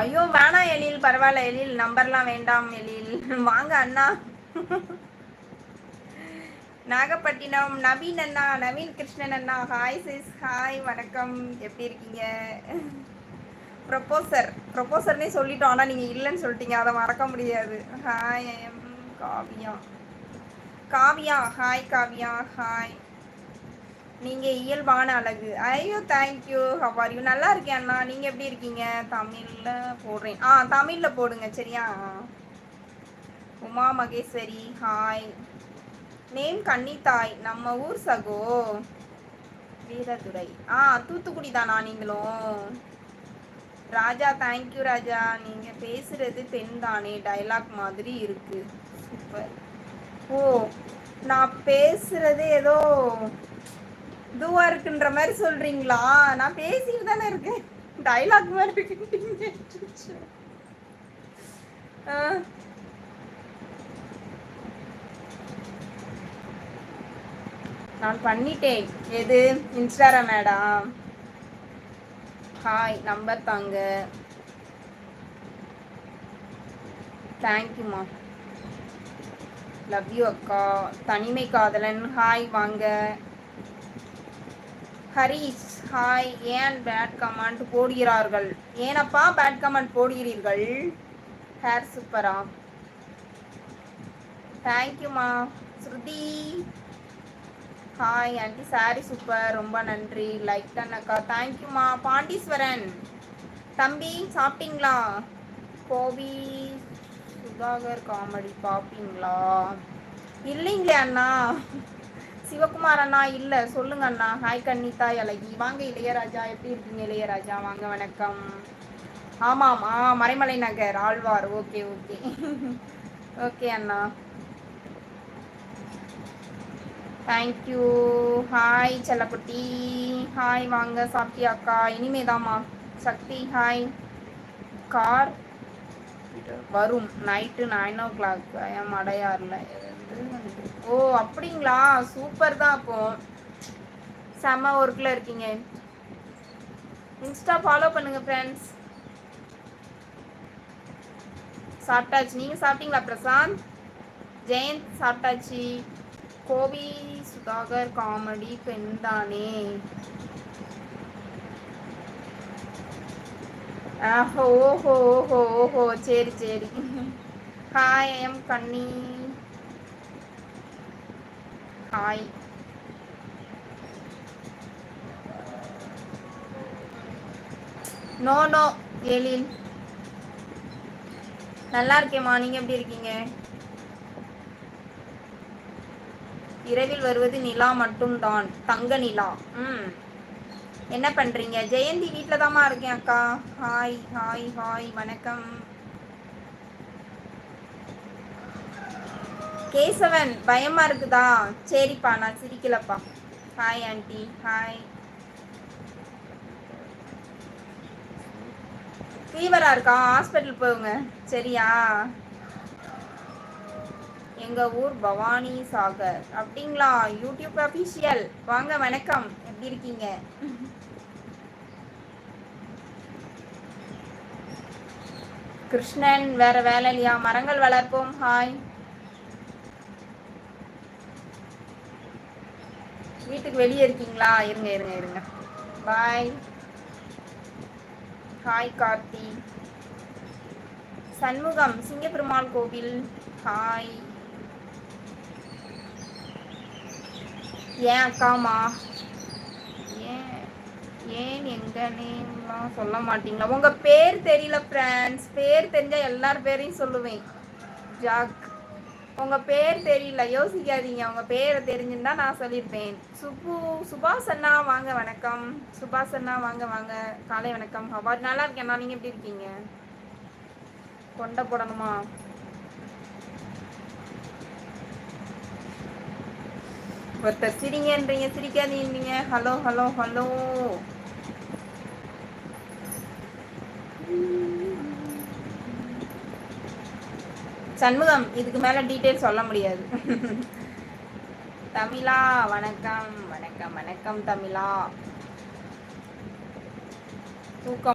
ஐயோ வேணாம் எழில் பரவாயில்ல எழில் நம்பர்லாம் வேண்டாம் எழில். வாங்க அண்ணா. நாகப்பட்டினம் நவீன் அண்ணா நவீன் கிருஷ்ணன் அண்ணா. ஹாய் சிஸ் ஹாய் வணக்கம். எப்படி இருக்கீங்க? ப்ரொப்போசர் ப்ரொப்போசர்னே சொல்லிட்டோம் ஆனால் நீங்கள் இல்லைன்னு சொல்லிட்டீங்க. அதை மறக்க முடியாது. Hi M Kavya Kavya hi Kavya hi நீங்கள் இயல்பான அழகு. ஐயோ தேங்க்யூ ஹவார் யூ நல்லா இருக்கேன் அண்ணா. நீங்கள் எப்படி இருக்கீங்க? தமிழில் போடுறேன். ஆ தமிழில் போடுங்க சரியா? Uma Maheswari hi name Kannithai. நம்ம ஊர் சகோ. வீரதுரை. ஆ தூத்துக்குடி தானா நீங்களும்? Raja thank you Raja. நீங்கள் பேசுகிறது பெண் தானே டைலாக் மாதிரி இருக்கு. சூப்பர் ஓ நான் பேசுறது ஏதோ இதுவா இருக்குன்ற மாதிரி சொல்றீங்களா? நான் பேசிட்டு தானே இருக்கேன். டைலாக் மாதிரி இருக்கீங்க நான் பண்ணிட்டேன். எது? இன்ஸ்டாரா மேடம். ஹாய் நம்பர் தாங்க. தேங்க்யூமா லவ் யூ அக்கா. தனிமை காதலன். ஹாய் வாங்க. ஹரிஷ் ஹாய் ஏன் பேட் கமெண்ட் போடுகிறார்கள்? ஏனப்பா பேட் கமெண்ட் போடுகிறீர்கள்? ஹேர் சூப்பரா. தேங்க்யூமா Shruti. Hi aunty sorry super ரொம்ப நன்றி. லைக் தானக்கா தேங்க்யூமா பாண்டீஸ்வரன். தம்பி சாப்பிட்டீங்களா? கோபி சுதாகர் காமெடி பார்ப்பீங்களா இல்லைங்களே அண்ணா. சிவகுமார் அண்ணா இல்லை சொல்லுங்க அண்ணா ஹாய் கன்னிதா அழகி வாங்க இளையராஜா. எப்படி இருக்கீங்க இளையராஜா? வாங்க வணக்கம். ஆமாம் ஆ Maraimalai Nagar Alwar. Okay okay. Okay அண்ணா. தேங்க்யூ ஹாய் செல்லக்குட்டி. ஹாய் வாங்க சாப்பிட்டியாக்கா இனிமேதாம்மா. சக்தி ஹாய் கார் வரும். Night nine o'clock I'm அடையாரில். ஓ அப்படிங்களா? சூப்பர் தான் அப்போ. செம்ம ஒர்க்கில் இருக்கீங்க. இன்ஸ்டா ஃபாலோ பண்ணுங்க ஃப்ரெண்ட்ஸ் சாப்பிட்டாச்சு. நீங்கள் சாப்பிட்டீங்களா பிரசாந்த்? ஜெயந்த் சாப்பிட்டாச்சு. கோபி சுதாகர் காமெடி பெண் தானே. ஓஹோ ஓஹோ ஓஹோ. சரி சரி. Hi M Kanni hi no no Ezhil. நல்லா இருக்கேம்மா. நீங்க எப்படி இருக்கீங்க? இரவில் வருவது நிலா மட்டும்தான். தங்க நிலா. ம். என்ன பண்றீங்க? ஜெயந்தி வீட்டில் தாம்மா இருக்கேன் அக்கா. ஹாய் ஹாய் ஹாய் வணக்கம். கேசவன் பயமா இருக்குதா? சரிப்பா நான் சிரிக்கலப்பா. ஹாய் ஆண்டி ஹாய் ஃபீவரா இருக்கா? ஹாஸ்பிட்டல் போங்க சரியா? எங்க ஊர் பவானி சாகர். அப்படிங்களா? யூடியூப் அபிஷியல் வாங்க வணக்கம். எப்படி இருக்கீங்க? கிருஷ்ணன் வேற வேலை இல்லையா? மரங்கள் வளர்ப்போம். ஹாய் வீட்டுக்கு வெளியே இருக்கீங்களா? இருங்க இருங்க இருங்க. Bye hi Karthi. Shanmugam Singaperumal Koil. Hi ஏன் அக்காமா ஏன் ஏன் எங்க நேம்லாம் சொல்ல மாட்டீங்களா? உங்க பேர் தெரியல ஃப்ரெண்ட்ஸ் பேர் தெரிஞ்சா எல்லார் பேரையும் சொல்லுவேன். ஜாக் உங்கள் பேர் தெரியல யோசிக்காதீங்க. உங்க பேரை தெரிஞ்சிருந்தா நான் சொல்லியிருப்பேன். சுப்பு சுபாஷ் அண்ணா வாங்க வணக்கம். சுபாஷ் அண்ணா வாங்க வாங்க. காலை வணக்கம். ஹவார் நல்லா இருக்கேண்ணா நீங்கள் எப்படி இருக்கீங்க? கொண்டை போடணுமா? ஒருத்தர் சிரிங்கன்றீங்க சிரிக்காதீங்க. Hello hello hello. சண்முகம் இதுக்கு மேலே டீட்டெயில் சொல்ல முடியாது. தமிழா வணக்கம் வணக்கம் வணக்கம் தமிழா. தூக்கம்